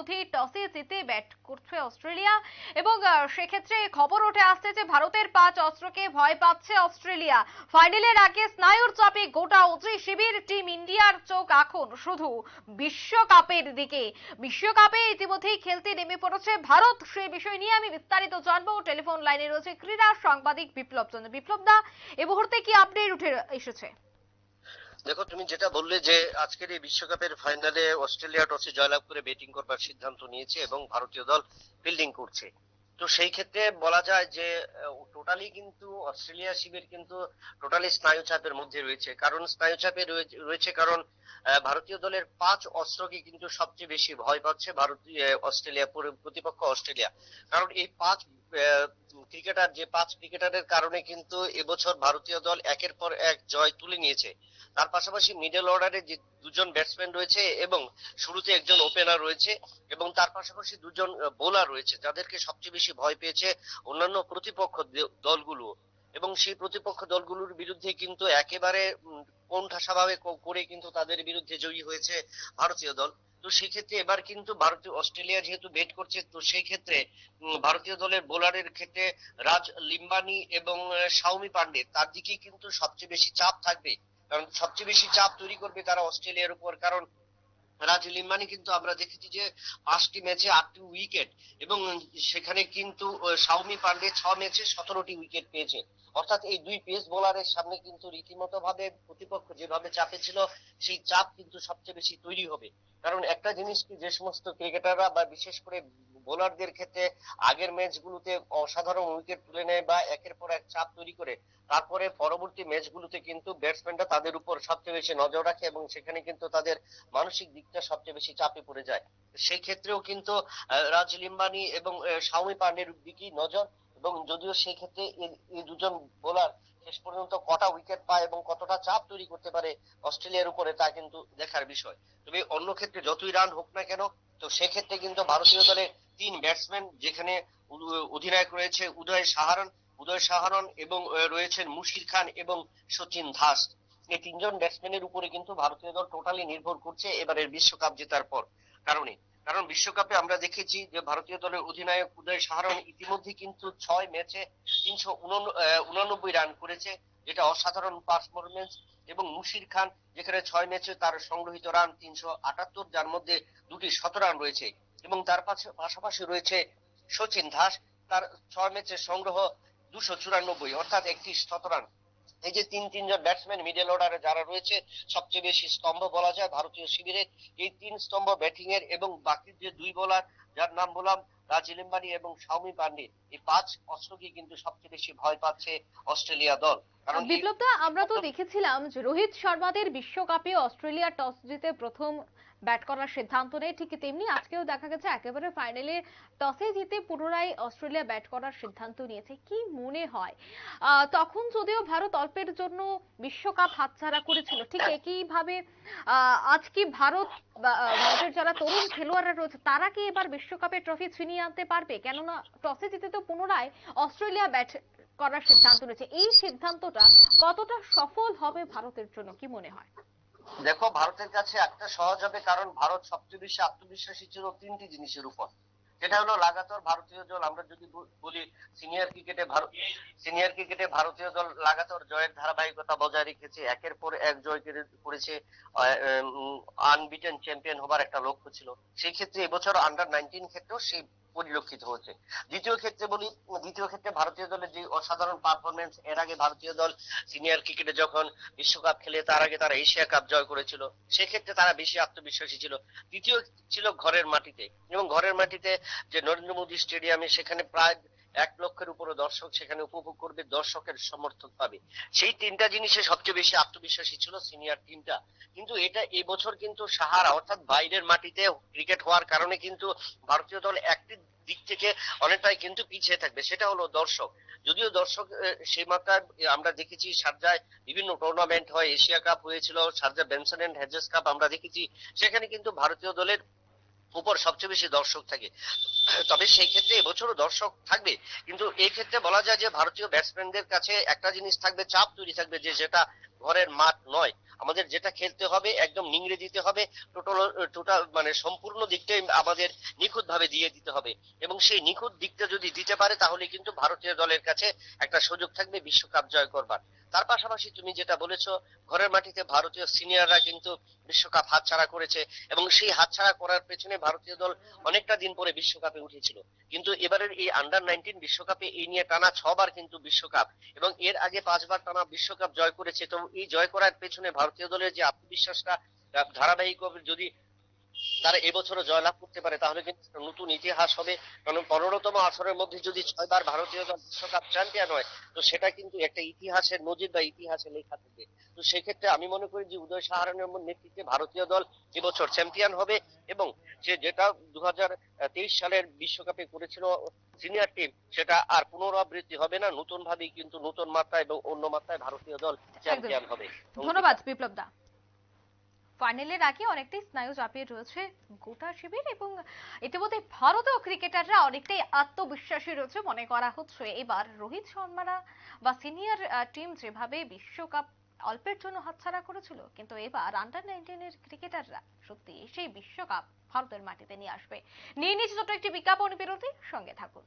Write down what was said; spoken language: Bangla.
ইতিমধ্যেই টসে জিতে ব্যাট করছে অস্ট্রেলিয়া এবং সেক্ষেত্রে খবর উঠে আসছে যে ভারতের পাঁচ অস্ত্রকে ভয় পাচ্ছে অস্ট্রেলিয়া। ফাইনালের আগে স্নায়ুর চাপে গোটা অজি শিবির, টিম ইন্ডিয়ার চোখ এখন শুধু বিশ্বকাপের দিকে। বিশ্বকাপে ইতিমধ্যেই খেলতে নেমে পড়েছে ভারত। সেই বিষয় নিয়ে আমি বিস্তারিত জানব। টেলিফোন লাইনে রয়েছে ক্রীড়া সাংবাদিক বিপ্লব চন্দ্র। বিপ্লব দা, এ মুহূর্তে কি আপডেট উঠে এসেছে? দেখো, তুমি যেটা বললে যে আজকের এই বিশ্বকাপের ফাইনালে অস্ট্রেলিয়া টসে জয়লাভ করে ব্যাটিং করবার সিদ্ধান্ত নিয়েছে এবং ভারতীয় দল ফিল্ডিং করছে। তো সেই ক্ষেত্রে বলা যায় যে টোটালি কিন্তু অস্ট্রেলিয়া শিবির কিন্তু টোটালি স্নায়ু চাপের মধ্যে রয়েছে। কারণ স্নায়ু চাপে রয়েছে কারণ ভারতীয় দলের পাঁচ অস্ত্রকে কিন্তু সবচেয়ে বেশি ভয় পাচ্ছে ভারতীয় অস্ট্রেলিয়া, প্রতিপক্ষ অস্ট্রেলিয়া। কারণ এই পাঁচ ক্রিকেটার, যে পাঁচ ক্রিকেটারের কারণে কিন্তু এবছর ভারতীয় দল একের পর এক জয় তুলে নিয়েছে। তার পাশাপাশি মিডল অর্ডারে যে দুজন ব্যাটসম্যান রয়েছে এবং শুরুতে একজন ওপেনার রয়েছে এবং তার পাশাপাশি দুজন বোলার রয়েছে, যাদেরকে সবচেয়ে বেশি ভয় পেয়েছে অন্যান্য প্রতিপক্ষ দলগুলো। এবং সেই প্রতিপক্ষ দলগুলোর বিরুদ্ধে কিন্তু একেবারে কোণঠাসাভাবে করে কিন্তু তাদের বিরুদ্ধে জয়ী হয়েছে ভারতীয় দল। তো সেক্ষেত্রে এবার কিন্তু ভারতীয়, অস্ট্রেলিয়া যেহেতু বেট করছে, তো সেই ক্ষেত্রে ভারতীয় দলের বোলারের ক্ষেত্রে রাজ লিম্বানি এবং সাউমি পান্ডে, তার দিকেই কিন্তু সবচেয়ে বেশি চাপ থাকবে। কারণ সবচেয়ে বেশি চাপ তৈরি করবে তারা অস্ট্রেলিয়ার উপর। কারণ রাজ লিম্বানি কিন্তু আমরা দেখেছি যে পাঁচটি ম্যাচে আটটি উইকেট এবং সেখানে কিন্তু সাউমি পান্ডে ছ ম্যাচে সতেরোটি উইকেট পেয়েছে। অর্থাৎ এই দুই পেস বোলারের সামনে কিন্তু রীতিমতো ভাবে প্রতিপক্ষ যেভাবে চাপে ছিল, সেই চাপ কিন্তু সবচেয়ে বেশি তৈরি হবে। কারণ একটা জিনিস কি, যে সমস্ত ক্রিকেটাররা বা বিশেষ করে বোলারদের ক্ষেত্রে আগের ম্যাচগুলোতে অসাধারণ উইকেট তুলে নেয় বা একের পর এক চাপ তৈরি করে। তারপরে পরবর্তী ম্যাচগুলোতে কিন্তু ব্যাটসম্যানরা তাদের উপর সবচেয়ে বেশি নজর রাখে এবং সেখানে কিন্তু তাদের মানসিক দিকটা সবচেয়ে বেশি চাপে পড়ে যায়। সেই ক্ষেত্রেও কিন্তু রাজ লিম্বানি এবং শাওমি পান্ডের দিকেই নজর এবং যদিও সেই ক্ষেত্রে এই দুজন বোলার শেষ পর্যন্ত কটা উইকেট পায় এবং কতটা চাপ তৈরি করতে পারে অস্ট্রেলিয়ার উপরে তা কিন্তু দেখার বিষয়। তবে অন্য ক্ষেত্রে যতই রান হোক না কেন তো সেক্ষেত্রে কিন্তু ভারতীয় দলের তিন ব্যাটসম্যান যেখানে অধিনায়ক রয়েছে উদয় সাহারন উদয় সাহারন এবং রয়েছেন মুশির খান এবং সচিন দাস। এই তিনজন ব্যাটসম্যানের উপরে কিন্তু ভারতীয় দল টোটালি নির্ভর করছে এবারের বিশ্বকাপ জেতার পর। কারণে, কারণ বিশ্বকাপে আমরা দেখেছি যে ভারতীয় দলের অধিনায়ক উদয় সাহারন ইতিমধ্যে কিন্তু ছয় ম্যাচে তিনশো উনানব্বই রান করেছে। যেটা অসাধারণ পারফরমেন্স এবং মুশির খান, যেখানে ছয় ম্যাচে তার সংগ্রহিত রান তিনশো আটাত্তর, যার মধ্যে দুটি শত রান রয়েছে এবং তার পাশাপাশি রয়েছে সচিন দাস, তার ছয় ম্যাচের সংগ্রহ দুশো চুরানব্বই, অর্থাৎ একটি শতরান এই যে তিন তিনজন ব্যাটসম্যান মিডল অর্ডারে যারা রয়েছে, সবচেয়ে বেশি স্তম্ভ বলা যায় ভারতীয় শিবিরে। এই তিন স্তম্ভ ব্যাটিং এর এবং বাকি যে দুই বোলার যার নাম বললাম রাজ লিম্বানি এবং শাওমি পান্ডে। এই পাঁচ অস্ত্রকে কিন্তু সবচেয়ে বেশি ভয় পাচ্ছে অস্ট্রেলিয়া দল। কারণ এই- আমরা তো দেখেছিলাম যে রোহিত শর্মাদের বিশ্বকাপে অস্ট্রেলিয়া টস জিতে প্রথম ব্যাট করার সিদ্ধান্ত নেয়। ঠিক তেমনি আজকেও দেখা গেছে একেবারে ফাইনালে টসে জিতে পুনরায় অস্ট্রেলিয়া ব্যাট করার সিদ্ধান্ত নিয়েছে। কি মনে হয়? তখন যদিও ভারত অল্পের জন্য বিশ্বকাপ হাতছাড়া করেছিল ঠিক একইভাবে আহ, আজ ভারত ভারতের যারা তরুণ খেলোয়াড়রা রয়েছে তারা কি এবার বিশ্বকাপে ট্রফি ছিনিয়ে আনতে পারবে? কেননা টসে জিতে তো পুনরায় অস্ট্রেলিয়া ব্যাট করার সিদ্ধান্ত নিয়েছে। এই সিদ্ধান্তটা কতটা সফল হবে ভারতের জন্য, কি মনে হয়? দেখো, ভারতের কাছে একটা সহজ হবে, কারণ ভারত সবচেয়ে বেশি আত্মবিশ্বাসী ছিল তিনটি জিনিসের উপর। সেটা হলো লাগাতার ভারতীয় দল। আমরা যদি বলি সিনিয়র ক্রিকেটে ভারত সিনিয়র ক্রিকেটে ভারতীয় দল লাগাতার জয়ের ধারাবাহিকতা বজায় রেখেছে। একের পর এক জয় করে- করেছে আনবিটেন চ্যাম্পিয়ন হবার একটা লক্ষ্য ছিল। সেই ক্ষেত্রে এবছর আন্ডার নাইনটিন ক্ষেত্রেও সেই পরিলক্ষিত হচ্ছে। দ্বিতীয় ক্ষেত্রে বলি, দ্বিতীয় ক্ষেত্রে ভারতীয় দলের যে অসাধারণ পারফরমেন্স এর আগে ভারতীয় দল সিনিয়র ক্রিকেটে যখন বিশ্বকাপ খেলে, তার আগে তারা এশিয়া কাপ জয় করেছিল, সেক্ষেত্রে তারা বেশি আত্মবিশ্বাসী ছিল। তৃতীয় ছিল ঘরের মাটিতে এবং ঘরের মাটিতে যে নরেন্দ্র মোদী স্টেডিয়ামে সেখানে প্রায় এক লক্ষের উপরে দর্শক সেখানে উপভোগ করবে, দর্শকের সমর্থন পাবে। সেই তিনটা জিনিসে সবচেয়ে বেশি আত্মবিশ্বাসী ছিল সিনিয়র টিমটা। কিন্তু এটা এই বছর কিন্তু সাহারা, অর্থাৎ বাইরের মাটিতে ক্রিকেট হওয়ার কারণে কিন্তু ভারতীয় দল একটি দিক থেকে অনেকটাই কিন্তু পিছিয়ে থাকবে, সেটা হলো দর্শক। যদিও দর্শক সেই মাত্রায় আমরা দেখেছি সার্জায় বিভিন্ন টুর্নামেন্ট হয়, এশিয়া কাপ হয়েছিল, Sharjah Benson and Hedges cup আমরা দেখেছি। সেখানে কিন্তু ভারতীয় দলের উপর সবচেয়ে বেশি দর্শক থাকে। তবে সেই ক্ষেত্রে এবছরও দর্শক থাকবে। কিন্তু এই ক্ষেত্রে বলা যায় যে ভারতীয় ব্যাটসম্যানদের কাছে একটা জিনিস থাকবে, চাপ তৈরি থাকবে যে যেটা ঘরের মাঠ নয়। আমাদের যেটা খেলতে হবে, একদম নিংড়ে দিতে হবে, টোটাল টোটাল মানে সম্পূর্ণ দিকটাই আমাদের নিখুঁত ভাবে দিয়ে দিতে হবে। এবং সেই নিখুঁত দিকটা যদি দিতে পারে, তাহলে কিন্তু ভারতীয় দলের কাছে একটা সুযোগ থাকবে বিশ্বকাপ জয় করবার। তার পাশাপাশি তুমি যেটা বলেছ, ঘরের মাটিতে ভারতীয় সিনিয়ররা কিন্তু বিশ্বকাপ হাতছাড়া করেছে এবং সেই হাতছাড়া করার পেছনে ভারতীয় দল অনেকটা দিন পরে বিশ্বকাপে উঠেছিল। কিন্তু এবারের এই আন্ডার নাইনটিন বিশ্বকাপে এই নিয়ে টানা ছবার কিন্তু বিশ্বকাপ এবং এর আগে পাঁচবার টানা বিশ্বকাপ জয় করেছে। তো এই জয় করার পেছনে ভারতীয় দলের যে আত্মবিশ্বাসটা ধারাবাহিক যদি তারা এবছরও জয়লাভ করতে পারে তাহলে কিন্তু একটা নতুন ইতিহাস হবে। কারণ পনেরোতম আসরের মধ্যে যদি ছয়বার ভারতীয় দল বিশ্বকাপ চ্যাম্পিয়ন হয় তো সেটা কিন্তু একটা ইতিহাসের নজির বা ইতিহাসে লেখা থাকবে। তো সেক্ষেত্রে আমি মনে করি যে উদয় সাহারানের নেতৃত্বে ভারতীয় দল এবছর চ্যাম্পিয়ন হবে এবং সে যেটা দু হাজার তেইশ সালের বিশ্বকাপে করেছিল সিনিয়র টিম সেটা আর পুনরাবৃত্তি হবে না। নতুন ভাবেই কিন্তু নতুন মাত্রায় এবং অন্য মাত্রায় ভারতীয় দল চ্যাম্পিয়ন হবে। ধন্যবাদ বিপ্লব দা। ফাইনালের আগে অনেকটাই স্নায়ু চাপিয়ে রয়েছে গোটা শিবির এবং ইতিমধ্যে ভারতীয় ক্রিকেটাররা অনেকটাই আত্মবিশ্বাসী রয়েছে মনে করা হচ্ছে। এবার রোহিত শর্মারা বা সিনিয়র টিম যেভাবে বিশ্বকাপ অল্পের জন্য হাতছাড়া করেছিল, কিন্তু এবার আন্ডার নাইনটিনের ক্রিকেটাররা সত্যি সেই বিশ্বকাপ ভারতের মাটিতে নিয়ে আসবে। নিয়ে নিচ্ছে ছোট্ট একটি বিজ্ঞাপন বিরতি, সঙ্গে থাকুন।